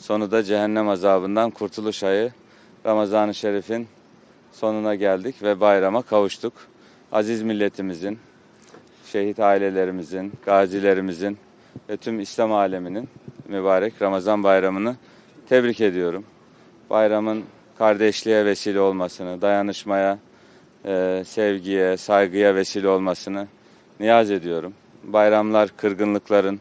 Sonu da cehennem azabından kurtuluş ayı Ramazan-ı Şerif'in sonuna geldik ve bayrama kavuştuk. Aziz milletimizin, şehit ailelerimizin, gazilerimizin ve tüm İslam aleminin mübarek Ramazan bayramını tebrik ediyorum. Bayramın kardeşliğe vesile olmasını, dayanışmaya, e, sevgiye, saygıya vesile olmasını niyaz ediyorum. Bayramlar kırgınlıkların,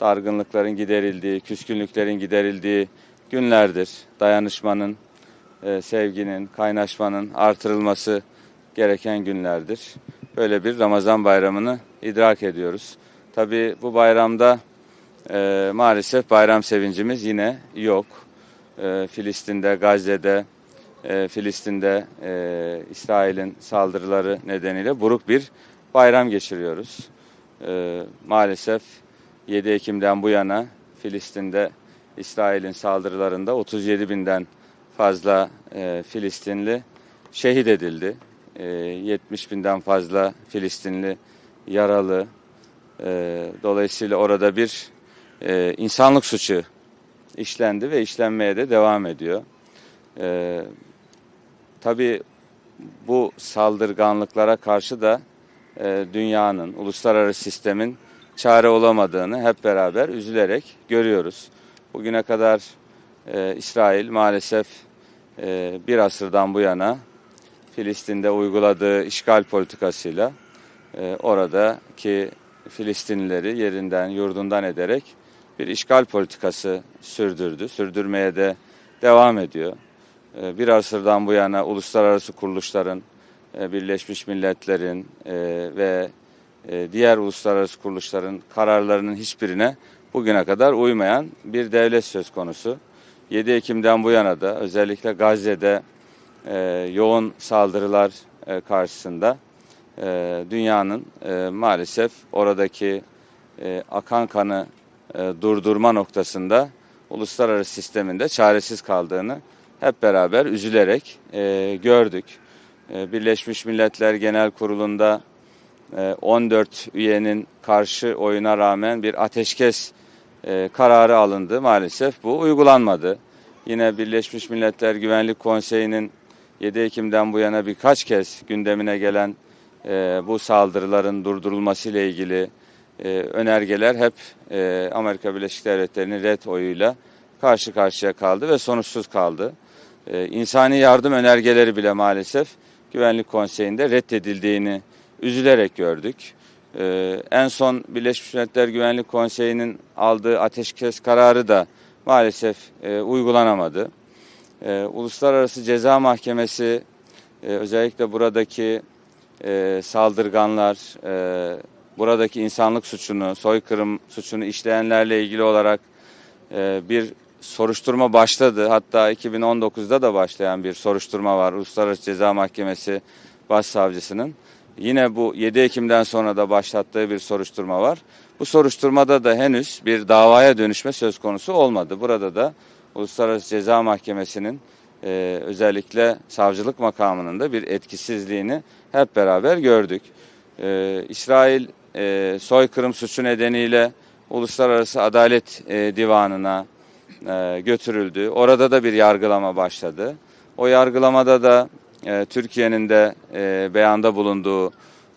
dargınlıkların giderildiği, küskünlüklerin giderildiği günlerdir. Dayanışmanın, e, sevginin, kaynaşmanın artırılması gereken günlerdir. Böyle bir Ramazan bayramını idrak ediyoruz. Tabii bu bayramda e, maalesef bayram sevincimiz yine yok. E, Filistin'de, Gazze'de, e, Filistin'de e, İsrail'in saldırıları nedeniyle buruk bir bayram geçiriyoruz. E, maalesef 7 Ekim'den bu yana Filistin'de İsrail'in saldırılarında 37 binden fazla e, Filistinli şehit edildi. E, 70 binden fazla Filistinli yaralı. E, dolayısıyla orada bir e, insanlık suçu işlendi ve işlenmeye de devam ediyor. E, tabii bu saldırganlıklara karşı da e, dünyanın, uluslararası sistemin çare olamadığını hep beraber üzülerek görüyoruz. Bugüne kadar e, İsrail maalesef e, bir asırdan bu yana Filistin'de uyguladığı işgal politikasıyla e, oradaki Filistinlileri yerinden, yurdundan ederek bir işgal politikası sürdürdü. Sürdürmeye de devam ediyor. E, bir asırdan bu yana uluslararası kuruluşların, e, Birleşmiş Milletler'in e, ve diğer uluslararası kuruluşların kararlarının hiçbirine bugüne kadar uymayan bir devlet söz konusu. 7 Ekim'den bu yana da özellikle Gazze'de e, yoğun saldırılar e, karşısında e, dünyanın e, maalesef oradaki e, akan kanı e, durdurma noktasında uluslararası sisteminde çaresiz kaldığını hep beraber üzülerek e, gördük. E, Birleşmiş Milletler Genel Kurulu'nda e, 14 üyenin karşı oyuna rağmen bir ateşkes e, kararı alındı. Maalesef bu uygulanmadı. Yine Birleşmiş Milletler Güvenlik Konseyi'nin 7 Ekim'den bu yana birkaç kez gündemine gelen e, bu saldırıların durdurulması ile ilgili e, önergeler hep Amerika Birleşik Devletleri'nin red oyuyla karşı karşıya kaldı ve sonuçsuz kaldı. İnsani yardım önergeleri bile maalesef Güvenlik Konseyi'nde reddedildiğini üzülerek gördük. E, en son Birleşmiş Milletler Güvenlik Konseyi'nin aldığı ateşkes kararı da maalesef e, uygulanamadı. E, Uluslararası Ceza Mahkemesi e, özellikle buradaki e, saldırganlar, e, buradaki insanlık suçunu, soykırım suçunu işleyenlerle ilgili olarak e, bir soruşturma başladı. Hatta 2019'da da başlayan bir soruşturma var. Uluslararası Ceza Mahkemesi Başsavcısının. Yine bu 7 Ekim'den sonra da başlattığı bir soruşturma var. Bu soruşturmada da henüz bir davaya dönüşme söz konusu olmadı. Burada da Uluslararası Ceza Mahkemesi'nin e, özellikle savcılık makamının da bir etkisizliğini hep beraber gördük. E, İsrail e, soykırım suçu nedeniyle Uluslararası Adalet e, Divanı'na e, götürüldü. Orada da bir yargılama başladı. O yargılamada da e, Türkiye'nin de e, beyanda bulunduğu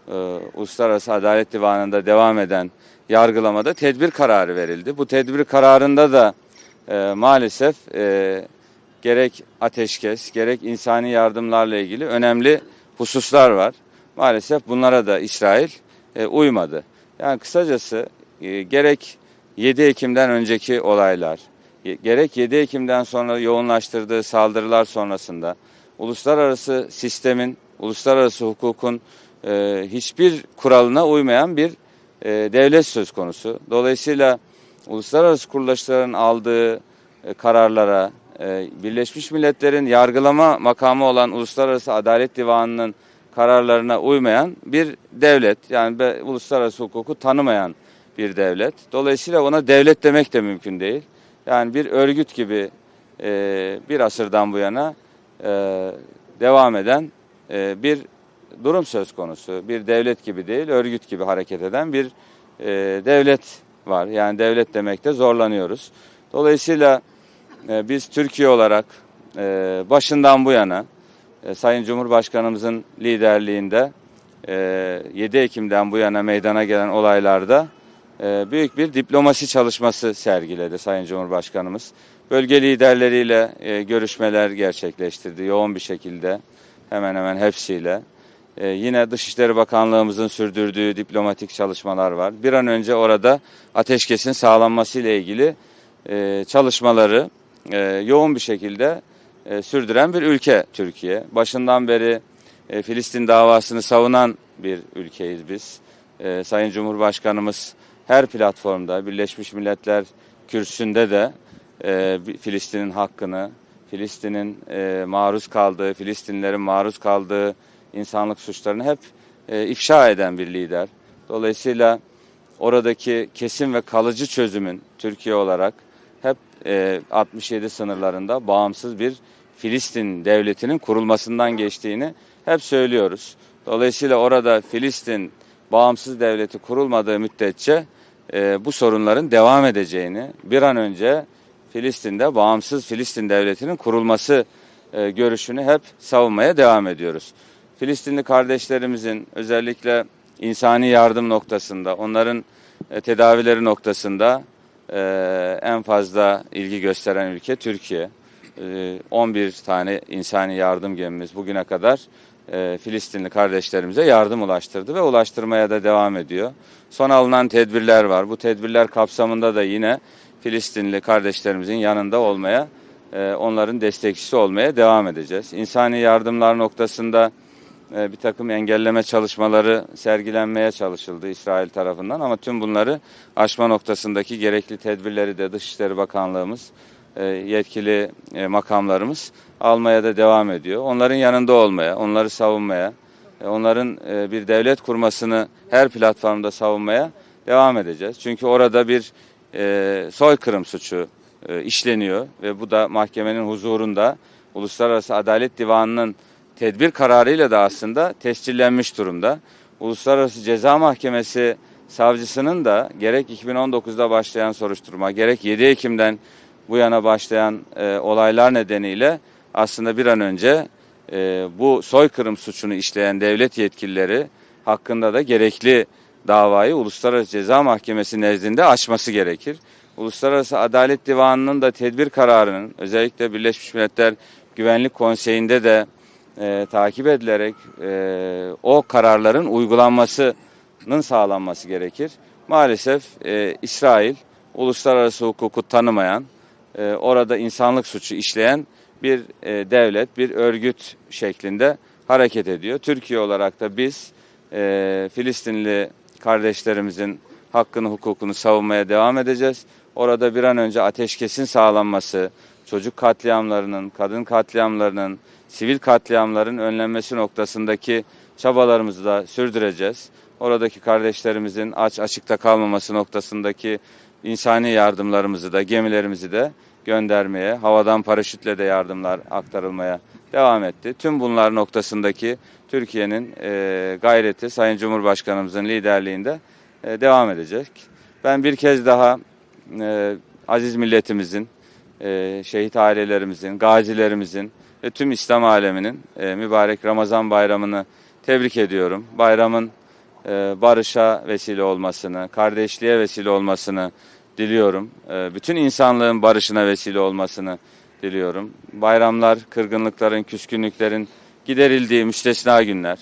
e, Uluslararası Adalet Divanı'nda devam eden yargılamada tedbir kararı verildi. Bu tedbir kararında da e, maalesef gerek ateşkes gerek insani yardımlarla ilgili önemli hususlar var. Maalesef bunlara da İsrail uymadı. Yani kısacası gerek 7 Ekim'den önceki olaylar, gerek 7 Ekim'den sonra yoğunlaştırdığı saldırılar sonrasında uluslararası sistemin, uluslararası hukukun e, hiçbir kuralına uymayan bir e, devlet söz konusu. Dolayısıyla uluslararası kuruluşların aldığı e, kararlara, e, Birleşmiş Milletler'in yargılama makamı olan Uluslararası Adalet Divanı'nın kararlarına uymayan bir devlet. Yani be, uluslararası hukuku tanımayan bir devlet. Dolayısıyla ona devlet demek de mümkün değil. Yani bir örgüt gibi e, bir asırdan bu yana e, devam eden e, bir durum söz konusu. Bir devlet gibi değil, örgüt gibi hareket eden bir e, devlet var. Yani devlet demekte zorlanıyoruz. Dolayısıyla biz Türkiye olarak başından bu yana Sayın Cumhurbaşkanımızın liderliğinde e, 7 Ekim'den bu yana meydana gelen olaylarda büyük bir diplomasi çalışması sergiledi Sayın Cumhurbaşkanımız. Bölge liderleriyle e, görüşmeler gerçekleştirdi yoğun bir şekilde hemen hemen hepsiyle. E, yine Dışişleri Bakanlığımızın sürdürdüğü diplomatik çalışmalar var. Bir an önce orada ateşkesin sağlanması ile ilgili e, çalışmaları e, yoğun bir şekilde e, sürdüren bir ülke Türkiye. Başından beri e, Filistin davasını savunan bir ülkeyiz biz. E, Sayın Cumhurbaşkanımız her platformda Birleşmiş Milletler kürsüsünde de e, Filistin'in hakkını, Filistin'in e, maruz kaldığı, Filistinlilerin maruz kaldığı insanlık suçlarını hep e, ifşa eden bir lider. Dolayısıyla oradaki kesin ve kalıcı çözümün Türkiye olarak hep e, 67 sınırlarında bağımsız bir Filistin devletinin kurulmasından geçtiğini hep söylüyoruz. Dolayısıyla orada Filistin bağımsız devleti kurulmadığı müddetçe e, bu sorunların devam edeceğini, bir an önce Filistin'de bağımsız Filistin devletinin kurulması e, görüşünü hep savunmaya devam ediyoruz. Filistinli kardeşlerimizin özellikle insani yardım noktasında, onların e, tedavileri noktasında e, en fazla ilgi gösteren ülke Türkiye. E, 11 tane insani yardım gemimiz bugüne kadar e, Filistinli kardeşlerimize yardım ulaştırdı ve ulaştırmaya da devam ediyor. Son alınan tedbirler var. Bu tedbirler kapsamında da yine Filistinli kardeşlerimizin yanında olmaya, e, onların destekçisi olmaya devam edeceğiz. İnsani yardımlar noktasında e, bir takım engelleme çalışmaları sergilenmeye çalışıldı İsrail tarafından ama tüm bunları aşma noktasındaki gerekli tedbirleri de Dışişleri Bakanlığımız, e, yetkili e, makamlarımız almaya da devam ediyor. Onların yanında olmaya, onları savunmaya, onların bir devlet kurmasını her platformda savunmaya devam edeceğiz. Çünkü orada bir e, soykırım suçu e, işleniyor ve bu da mahkemenin huzurunda Uluslararası Adalet Divanı'nın tedbir kararıyla da aslında tescillenmiş durumda. Uluslararası Ceza Mahkemesi savcısının da gerek 2019'da başlayan soruşturma gerek 7 Ekim'den bu yana başlayan e, olaylar nedeniyle aslında bir an önce e, bu soykırım suçunu işleyen devlet yetkilileri hakkında da gerekli davayı Uluslararası Ceza Mahkemesi nezdinde açması gerekir. Uluslararası Adalet Divanı'nın da tedbir kararının özellikle Birleşmiş Milletler Güvenlik Konseyi'nde de e, takip edilerek e, o kararların uygulanmasının sağlanması gerekir. Maalesef e, İsrail uluslararası hukuku tanımayan, e, orada insanlık suçu işleyen bir e, devlet, bir örgüt şeklinde hareket ediyor. Türkiye olarak da biz e, Filistinli kardeşlerimizin hakkını, hukukunu savunmaya devam edeceğiz. Orada bir an önce ateşkesin sağlanması, çocuk katliamlarının, kadın katliamlarının, sivil katliamların önlenmesi noktasındaki çabalarımızı da sürdüreceğiz. Oradaki kardeşlerimizin aç açıkta kalmaması noktasındaki insani yardımlarımızı da gemilerimizi de göndermeye, havadan paraşütle de yardımlar aktarılmaya devam etti. Tüm bunlar noktasındaki Türkiye'nin e, gayreti Sayın Cumhurbaşkanımızın liderliğinde e, devam edecek. Ben bir kez daha e, aziz milletimizin, e, şehit ailelerimizin, gazilerimizin ve tüm İslam aleminin e, mübarek Ramazan bayramını tebrik ediyorum. Bayramın e, barışa vesile olmasını, kardeşliğe vesile olmasını diliyorum. E, bütün insanlığın barışına vesile olmasını diliyorum. Bayramlar, kırgınlıkların, küskünlüklerin giderildiği müstesna günler.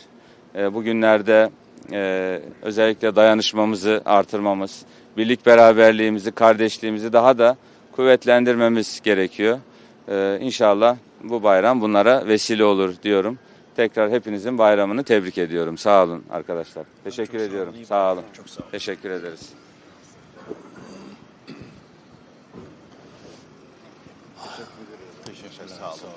E, bu günlerde e, özellikle dayanışmamızı artırmamız, birlik beraberliğimizi, kardeşliğimizi daha da kuvvetlendirmemiz gerekiyor. E, inşallah bu bayram bunlara vesile olur diyorum. Tekrar hepinizin bayramını tebrik ediyorum. Sağ olun arkadaşlar. Teşekkür ediyorum. Sağ olun. Çok sağ olun. Teşekkür ederiz. Teşekkür ederim. Sağ olun.